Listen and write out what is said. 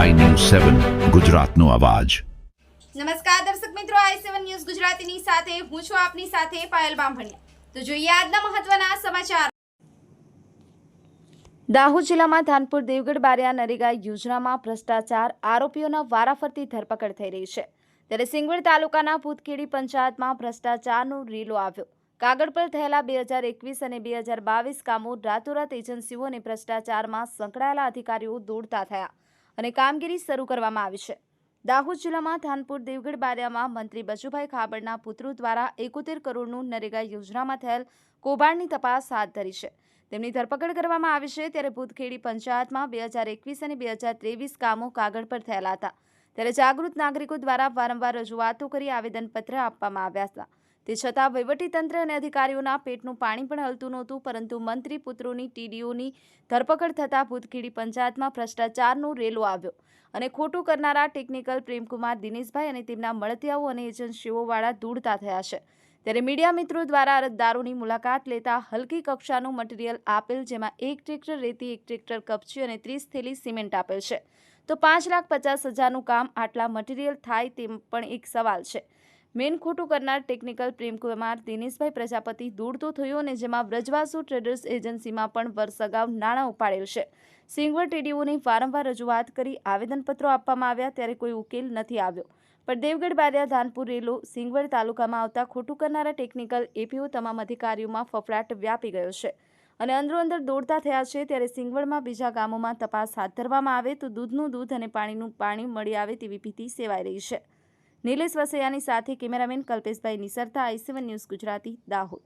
સેવન ગુજરાતનો અવાજ. નમસ્કાર દર્શક મિત્રો આઈ સેવન ન્યૂઝ ગુજરાતીની સાથે હું છું આપની સાથે પાયલ બામભણિયા. તો જોઈએ આજના મહત્વના સમાચાર. દાહોદ જિલ્લામાં ધાનપુર દેવગઢ બારિયા નરેગા યોજનામાં ભ્રષ્ટાચાર આરોપીઓના વારાફરતી ધરપકડ થઈ રહી છે. ત્યારે સિંગવડ તાલુકાના ભૂતખેડી પંચાયતમાં ભ્રષ્ટાચારનો રીલો આવ્યો. કાગળ પર થયેલા બે હજાર એકવીસ અને બે હજાર બાવીસ કામો રાતોરાત એજન્સીઓ અને ભ્રષ્ટાચારમાં સંકળાયેલા અધિકારીઓ દોડતા થયા. અને કામગીરી શરૂ કરવામાં આવી છે. દાહોદ જિલ્લામાં ધાનપુર, દેવગઢ, બારિયામાં મંત્રી બચુભાઈ ખાબડના પુત્રો દ્વારા એકોતેર કરોડનું નરેગા યોજનામાં થયેલ કૌભાંડની તપાસ હાથ ધરી છે. તેમની ધરપકડ કરવામાં આવી છે ત્યારે ભૂતખેડી પંચાયતમાં બે હજાર એકવીસ અને બે હજાર ત્રેવીસ કામો કાગળ પર થયેલા હતા. ત્યારે જાગૃત નાગરિકો દ્વારા વારંવાર રજૂઆતો કરી આવેદનપત્ર આપવામાં આવ્યા હતા. તે છતાં વહીવટીતંત્ર અને અધિકારીઓના પેટનું પાણી પણ હલતું નહોતું, પરંતુ મંત્રી પુત્રોની ટીડીઓની ધરપકડ થતાં ભૂતખીડી પંચાયતમાં ભ્રષ્ટાચારનો રેલો આવ્યો અને ખોટું કરનારા ટેકનિકલ પ્રેમકુમાર દિનેશભાઈ અને તેમના મળતિયાઓ અને એજન્સીઓવાળા દૂડતા થયા છે. ત્યારે મીડિયા મિત્રો દ્વારા અરજદારોની મુલાકાત લેતા હલકી કક્ષાનું મટીરીયલ આપેલ, જેમાં એક ટ્રેક્ટર રેતી, એક ટ્રેક્ટર કપચી અને ત્રીસ થેલી સિમેન્ટ આપેલ છે. તો પાંચ લાખ પચાસ હજારનું કામ આટલા મટીરીયલ થાય તેમ પણ એક સવાલ છે. મેન ખોટું કરનાર ટેકનિકલ પ્રેમકુમાર દિનેશભાઈ પ્રજાપતિ દૂરતો થયો અને જેમાં બ્રજવાસુ ટ્રેડર્સ એજન્સીમાં પણ વર્ષ અગાઉ નાણાં ઉપાડેલ છે. સિંગવડ ટીડીઓને વારંવાર રજૂઆત કરી આવેદનપત્રો આપવામાં આવ્યા ત્યારે કોઈ ઉકેલ નથી આવ્યો. પણ દેવગઢ, બારિયા, ધાનપુર, રેલો, સિંગવડ તાલુકામાં આવતા ખોટું કરનારા ટેકનિકલ એપીઓ તમામ અધિકારીઓમાં ફફડાટ વ્યાપી ગયો છે. અને અંદરો અંદર દોડતા થયા છે ત્યારે સિંગવડમાં બીજા ગામોમાં તપાસ હાથ ધરવામાં આવે તો દૂધનું દૂધ અને પાણીનું પાણી મળી આવે તેવી ભીતિ સેવાઈ રહી છે. નિલેશ વસૈયાની સાથે cameraman Kalpeshbhai Nisarta I news Gujarati Dahod.